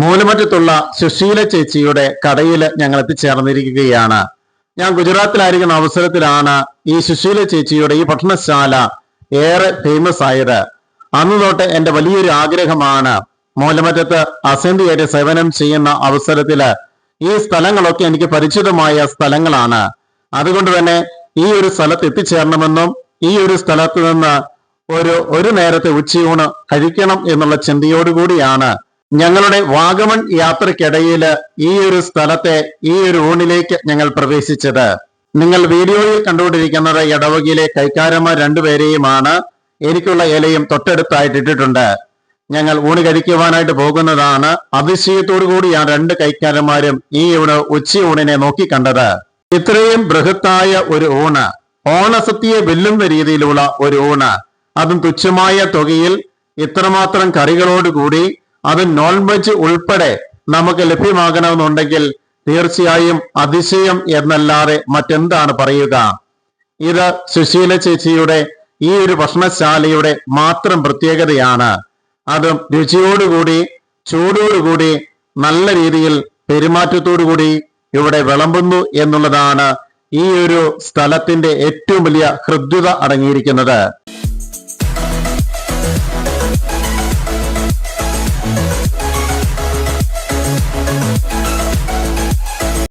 മൂലമറ്റത്തുള്ള സുശീല ചേച്ചിയുടെ കടയിൽ ഞങ്ങൾ എത്തിച്ചേർന്നിരിക്കുകയാണ് ഞാൻ ഗുജറാത്തിലായിരിക്കുന്ന അവസരത്തിലാണ് ഈ സുശീല ചേച്ചിയുടെ ഈ പഠനശാല ഏറെ ഫേമസ് ആയത്. അന്ന് തൊട്ട് എന്റെ വലിയൊരു ആഗ്രഹമാണ് മൂലമറ്റത്ത് അസന്ധിയായിട്ട് സേവനം ചെയ്യുന്ന അവസരത്തിൽ ഈ സ്ഥലങ്ങളൊക്കെ എനിക്ക് പരിചിതമായ സ്ഥലങ്ങളാണ്. അതുകൊണ്ട് തന്നെ ഈ ഒരു സ്ഥലത്ത് എത്തിച്ചേരണമെന്നും ഈ ഒരു സ്ഥലത്ത് നിന്ന് ഒരു ഒരു നേരത്തെ ഉച്ചയൂണ് കഴിക്കണം എന്നുള്ള ചിന്തയോടുകൂടിയാണ് ഞങ്ങളുടെ വാഗമൺ യാത്രക്കിടയിൽ ഈ ഒരു സ്ഥലത്തെ ഈ ഒരു ഊണിലേക്ക് ഞങ്ങൾ പ്രവേശിച്ചത്. നിങ്ങൾ വീഡിയോയിൽ കണ്ടുകൊണ്ടിരിക്കുന്നത് ഇടവകയിലെ കൈക്കാരന്മാർ രണ്ടുപേരെയുമാണ്. എനിക്കുള്ള ഇലയും തൊട്ടടുത്തായിട്ട് ഇട്ടിട്ടുണ്ട്. ഞങ്ങൾ ഊണ് കഴിക്കുവാനായിട്ട് പോകുന്നതാണ്. അതിശയത്തോടു കൂടിയാണ് രണ്ട് കൈക്കാരന്മാരും ഈ ഊണ് നോക്കി നോക്കിക്കണ്ടത് ഇത്രയും ബൃഹത്തായ ഒരു ഊണ് ഓണസത്തിയെ വെല്ലുന്ന രീതിയിലുള്ള ഒരു ഊണ്. അതും തുച്ഛമായ തുകയിൽ ഇത്രമാത്രം കറികളോടുകൂടി അത് നോൺ വെജ് ഉൾപ്പെടെ നമുക്ക് ലഭ്യമാകണമെന്നുണ്ടെങ്കിൽ തീർച്ചയായും അതിശയം എന്നല്ലാതെ മറ്റെന്താണ് പറയുക? ഇത് സുശീല ചേച്ചിയുടെ ഈ ഒരു ഭക്ഷണശാലയുടെ മാത്രം പ്രത്യേകതയാണ്. അതും രുചിയോടുകൂടി ചൂടോടുകൂടി നല്ല രീതിയിൽ പെരുമാറ്റത്തോടുകൂടി ഇവിടെ വിളമ്പുന്നു എന്നുള്ളതാണ് ഈ ഒരു സ്ഥലത്തിന്റെ ഏറ്റവും വലിയ ഹൃദ്യത അടങ്ങിയിരിക്കുന്നത്.